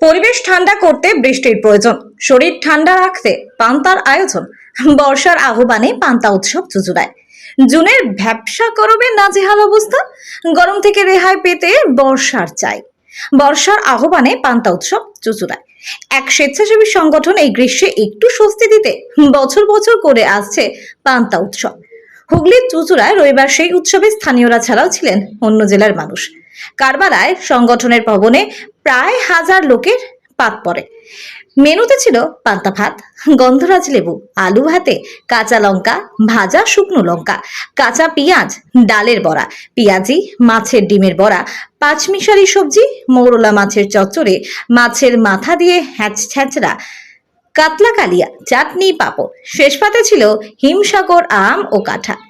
পরিবেশ ঠান্ডা করতে বৃষ্টির প্রয়োজন। শরীর ঠান্ডা রাখতে পান্তার আয়োজন। বর্ষার আহ্বানে পান্তা উৎসব চুচুড়ায়। জুনের ভ্যাবসা করবে নাজেহাল অবস্থা। গরম থেকে রেহাই পেতে বর্ষার চাই। বর্ষার আহ্বানে পান্তা উৎসব চুচুড়ায়। এক স্বেচ্ছাসেবী সংগঠন এই গ্রীষ্মে একটু স্বস্তি দিতে বছর বছর করে আসছে পান্তা উৎসব। হুগলির চুচুড়ায় রবিবার সেই উৎসবে স্থানীয়রা ছাড়াও ছিলেন অন্য জেলার মানুষ। কারবালায় সংগঠনের ভবনে প্রায় হাজার লোকের পাত পড়ে। মেনুতে ছিল পান্তা ভাত, গন্ধরাজ লেবু, আলু ভাতে কাঁচা লঙ্কা, ভাজা শুকনো লঙ্কা, কাঁচা পেঁয়াজ, ডালের বড়া, পেঁয়াজি, মাছের ডিমের বড়া, পাঁচমিশালি সবজি, মৌরলা মাছের চচ্চড়ে, মাছের মাথা দিয়ে হ্যাচ ছ্যাঁচড়া, কাতলা কালিয়া, চাটনি পাঁপড়। শেষ পাতে ছিল হিমসাগর আম ও কাঁঠাল।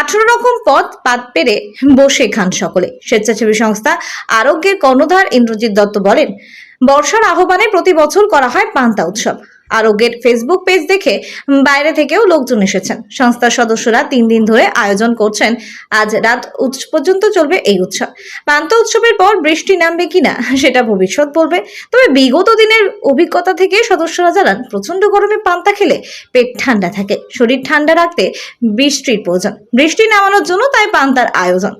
আঠারো রকম পদ পাত পেরে বসে খান সকলে। স্বেচ্ছাসেবী সংস্থা আরোগ্যের কর্ণধার ইন্দ্রজিৎ দত্ত বলেন, বর্ষার আহ্বানে প্রতি বছর করা হয় পান্তা উৎসব। আরোগ্যের ফেসবুক পেজ দেখে বাইরে থেকেও লোকজন এসেছেন। সংস্থার সদস্যরা তিন দিন ধরে আয়োজন করছেন। আজ রাত পর্যন্ত চলবে এই উৎসব। পান্তা উৎসবের পর বৃষ্টি নামবে কিনা, সেটা ভবিষ্যৎ বলবে। তবে বিগত দিনের অভিজ্ঞতা থেকে সদস্যরা জানান প্রচণ্ড গরমে পান্তা খেলে পেট ঠান্ডা থাকে। শরীর ঠান্ডা রাখতে বৃষ্টির প্রয়োজন। বৃষ্টি নামানোর জন্য তাই পান্তার আয়োজন।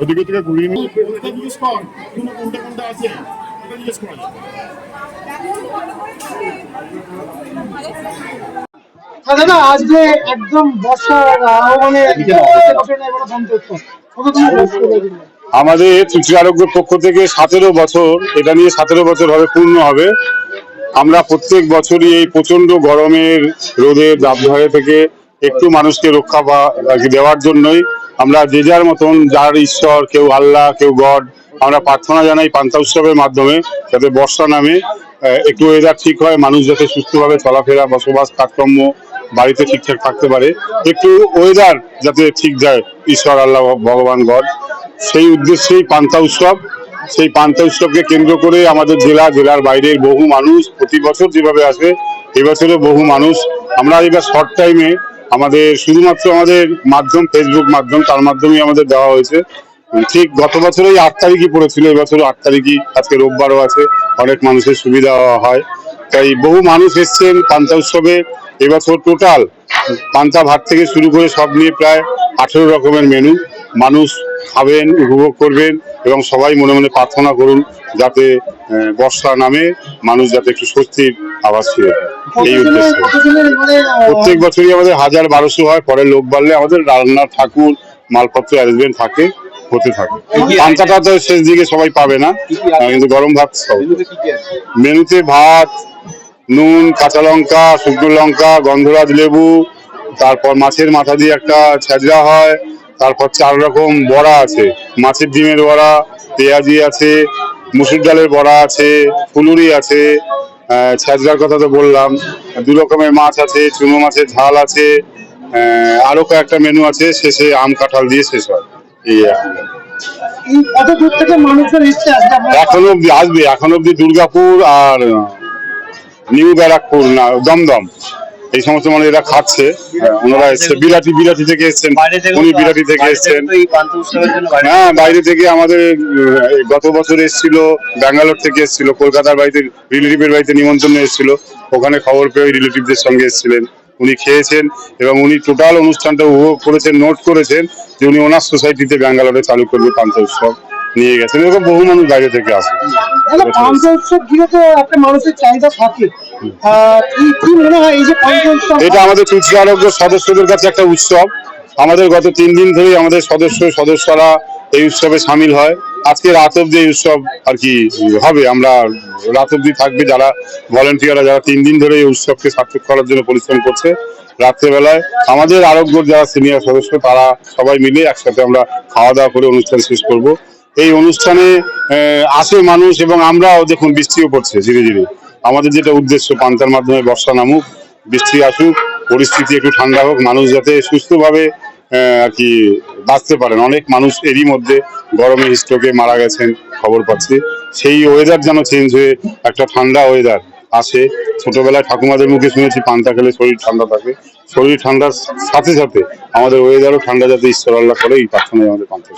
ওদিকে থেকে ঘুরিয়ে নিয়ে ওটা জিজ্ঞেস কর কোনটা কোনটা আছে ওটা জিজ্ঞেস করা যাবে আজকে একদম বর্ষার আহ্বানে বসে না এখনও বন্ধ হচ্ছে কতদিন বসে রয়েছে? আমাদের চুচি আরোগ্যের পক্ষ থেকে সতেরো বছর এটা নিয়ে সতেরো বছর হবে পূর্ণ হবে। আমরা প্রত্যেক বছরই এই প্রচণ্ড গরমের রোদের দাবধারে থেকে একটু মানুষকে রক্ষা পা- দেওয়ার জন্যই আমরা যে যার মতন, যার ঈশ্বর, কেউ আল্লাহ, কেউ গড, আমরা প্রার্থনা জানাই পান্তা উৎসবের মাধ্যমে যাতে বর্ষা নামে একটু ওয়েদার ঠিক হয়, মানুষ যাতে সুস্থভাবে চলাফেরা, বসবাস, কাজকর্ম বাড়িতে ঠিকঠাক থাকতে পারে। একটু ওয়েদার যাতে ঠিক যায়, ঈশ্বর, আল্লাহ, ভগবান, গড। সেই উদ্দেশ্যেই পান্তা উৎসব সেই পান্তা উৎসবকে কেন্দ্র করে আমাদের জেলা, জেলার বাইরের বহু মানুষ প্রতি বছর যেভাবে আসে এবছরও বহু মানুষ। আমরা এবার শর্ট টাইমে আমাদের শুধুমাত্র আমাদের মাধ্যম ফেসবুক মাধ্যম, তার মাধ্যমেই আমাদের দেওয়া হয়েছে। ঠিক গত বছরই আট তারিখই পড়েছিল এবছর আট তারিখই, আজকে রোববারও আছে, অনেক মানুষের সুবিধা হয়। তাই বহু মানুষ এসছেন পান্তা উৎসবে এবছর টোটাল পান্তা ভাত থেকে শুরু করে সব নিয়ে প্রায় আঠেরো রকমের মেনু মানুষ খাবেন উপভোগ করবেন এবং সবাই মনে মনে প্রার্থনা করুন যাতে বর্ষা নামে মানুষ যাতে একটু স্বস্তির আবাস ফিরে এই উদ্দেশ্যে। প্রত্যেক বছরই আমাদের হাজার বারোশো হয় পরে লোক বাড়লে আমাদের রান্না ঠাকুর মালপত্র অ্যারেঞ্জমেন্ট থাকে হতে থাকে। পান্তাটা তো শেষ দিকে সবাই পাবে না কিন্তু গরম ভাত সব। মেনুতে ভাত নুন কাঁচা লঙ্কা শুকনো লঙ্কা গন্ধরাজ লেবু তারপর মাছের মাথা দিয়ে একটা ছ্যাজরা হয় তারপর চার রকম বড়া আছে। মাছের ডিমের বড়া পেঁয়াজি আছে মুসুর ডালের বড়া আছে ফুলুরি আছে ছ্যাজরার কথা তো বললাম। দু রকমের মাছ আছে চুনো মাছের ঝাল আছে আহ, আরও কয়েকটা মেনু আছে শেষে আম কাঁঠাল দিয়ে শেষ হয়। এই এখন এই কত দূর থেকে মানুষজন এসছে আজকে অব্দি আসবে এখন অব্দি দুর্গাপুর আর নিউ ব্যারাকপুর না দমদম। এই সমস্ত মানে এরা খাচ্ছে। ওনারা এসছে বিরাটি বিরাটি থেকে এসছেন। উনি বিরাটি থেকে এসছেন। এই পান্তা উৎসবের জন্য বাইরে হ্যাঁ বাইরে থেকে আমাদের গত বছর এসেছিল ব্যাঙ্গালোর থেকে এসেছিল কলকাতার বাড়িতে রিলেটিভের বাড়িতে নিমন্ত্রণ এসেছিল। ওখানে খবর পেয়ে রিলেটিভদের সঙ্গে এসেছিলেন। উনি খেয়েছেন এবং উনি টোটাল অনুষ্ঠানটা উপভোগ করেছেন নোট করেছেন যে উনি ওনার সোসাইটিতে ব্যাঙ্গালোরে চালু করবে পান্তা উৎসব নিয়ে গেছেন। এরকম বহু মানুষ বাইরে থেকে আসে। পান্তা উৎসব ঘিরে তো একটা মানুষের চাহিদা থাকে। এটা আমাদের চুচি আরোগ্য সদস্যদের কাছে একটা উৎসব। আমাদের গত তিন দিন ধরেই আমাদের সদস্য, সদস্যরা এই উৎসবে সামিল হয়। আজকে রাত অব্দি এই উৎসব আর কি হবে, আমরা রাত অব্দি থাকবে। যারা ভলেন্টিয়াররা যারা তিন দিন ধরে এই উৎসবকে সার্থক করার জন্য পরিশ্রম করছে রাত্রেবেলায়, আমাদের আরোগ্যর যারা সিনিয়র সদস্য, তারা সবাই মিলে একসাথে আমরা খাওয়া দাওয়া করে অনুষ্ঠান শেষ করব। এই অনুষ্ঠানে আসে মানুষ এবং আমরাও দেখুন বৃষ্টিও পড়ছে ধীরে ধীরে। আমাদের যেটা উদ্দেশ্য পান্তার মাধ্যমে বর্ষা নামুক বৃষ্টি আসুক পরিস্থিতি একটু ঠান্ডা হোক মানুষ যাতে সুস্থভাবে আর কি বাঁচতে পারেন। অনেক মানুষ এরই মধ্যে গরমে স্ট্রোকে মারা গেছেন খবর পাচ্ছি। সেই ওয়েদার যেন চেঞ্জ হয়ে একটা ঠান্ডা ওয়েদার আসে। ছোটবেলায় ঠাকুমাদের মুখে শুনেছি পান্তা খেলে শরীর ঠান্ডা থাকে। শরীর ঠান্ডার সাথে সাথে আমাদের ওয়েদারও ঠান্ডা যাতে ঈশ্বর আল্লাহ করে এই প্রার্থনায় আমাদের পান্তা।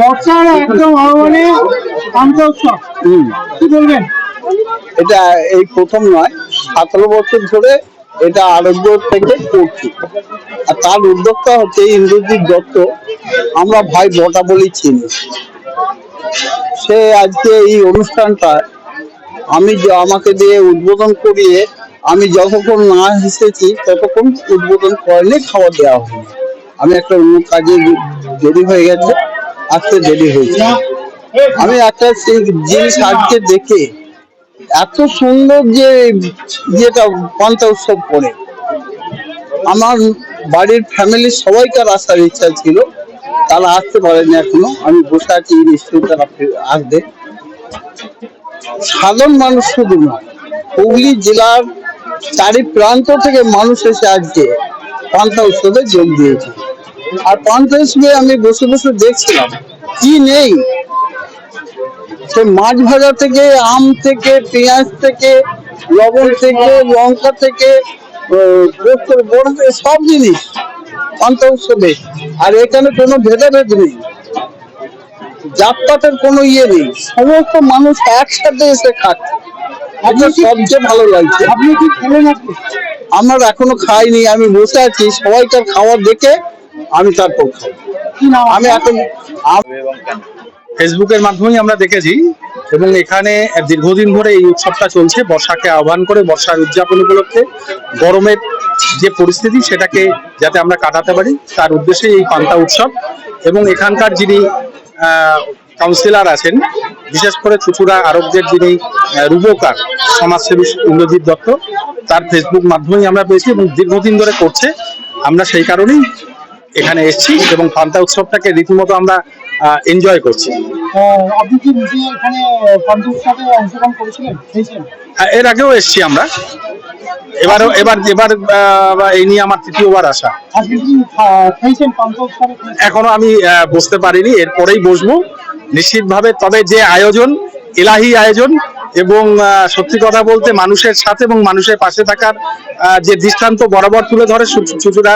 বর্ষার একদম আহ্বানে পান্তা উৎসব। কি বলবেন? এটা এই প্রথম নয় সতেরো বছর ধরে এটা আরোগ্য থেকে করছি আর তার উদ্যোক্তা হচ্ছে ইন্দ্রজিৎ দত্ত। আমরা ভাই বটা বলি চিনি। সে আজকে এই অনুষ্ঠানটা আমি আমাকে দিয়ে উদ্বোধন করিয়ে আমি যতক্ষণ না হেসেছি ততক্ষণ উদ্বোধন করেনি খাওয়া দেওয়া হয়নি। আমি একটা অন্য কাজে দেরি হয়ে গেছে, আজকে দেরি হয়েছে। আমি একটা জিনিস আজকে দেখে এত সুন্দর যে ইয়েটা পান্তা উৎসব করে। আমার বাড়ির ফ্যামিলির সবাইকার আসার ইচ্ছা ছিল, তারা আসতে পারেনি এখনও। আমি বসে আছি নিশ্চয়ই তারা আসবে। সাধারণ মানুষ শুধু নয়, হুগলি জেলার চারি প্রান্ত থেকে মানুষ এসে আজকে পান্তা উৎসবে যোগ দিয়েছে। আর পান্তা উৎসবে আমি বসে বসে দেখছিলাম, কি নেই? সে মাছ ভাজা থেকে আম থেকে পেঁয়াজ থেকে লবণ থেকে লঙ্কা থেকে আহ, বড় থেকে সব জিনিস পান্তা উৎসবে আর এখানে কোনো ভেদাভেদ নেই। জাতপাতের কোনো ইয়ে নেই। সমস্ত মানুষ একসাথে এসে খাচ্ছে। আমার সবচেয়ে ভালো লাগছে। আপনি কি খেলেন আমার এখনও খাইনি আমি বসে আছি। সবাইকার খাবার দেখে আমি তারপর খাই আমি এখন ফেসবুকের মাধ্যমেই আমরা দেখেছি এবং এখানে দীর্ঘদিন ধরে এই উৎসবটা চলছে। বর্ষাকে আহ্বান করে বর্ষার উদযাপন উপলক্ষে গরমের যে পরিস্থিতি সেটাকে যাতে আমরা কাটাতে পারি, তার উদ্দেশ্যে এই পান্তা উৎসব। এবং এখানকার যিনি কাউন্সিলর আছেন, বিশেষ করে চুচুড়া আরোগ্যের যিনি রূপকার, সমাজসেবী ইন্দ্রজিৎ দত্ত, তার ফেসবুক মাধ্যমেই আমরা পেয়েছি এবং দীর্ঘদিন ধরে করছে। আমরা সেই কারণেই এখানে এসেছি এবং পান্তা উৎসবটাকে রীতিমতো আমরা এনজয় করছি। আপনি কি নিজে এখানে পান্তা অংশগ্রহণ করেছিলেন? হ্যাঁ, এর আগেও এসেছি আমরা। এবারও এবার এবার এই নিয়ে আমার তৃতীয়বার আসা? এখনও আমি বসতে পারিনি এরপরেই বসবো। নিশ্চিতভাবে তবে যে আয়োজন এলাহি আয়োজন এবং সত্যি কথা বলতে মানুষের সাথে এবং মানুষের পাশে থাকার যে দৃষ্টান্ত বরাবর তুলে ধরে চুচুড়া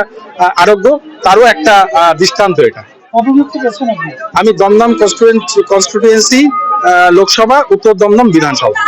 আরোগ্য তারও একটা দৃষ্টান্ত এটা। আমি দমদম কনস্টিটুয়েন্সি লোকসভা উত্তর দমদম বিধানসভা।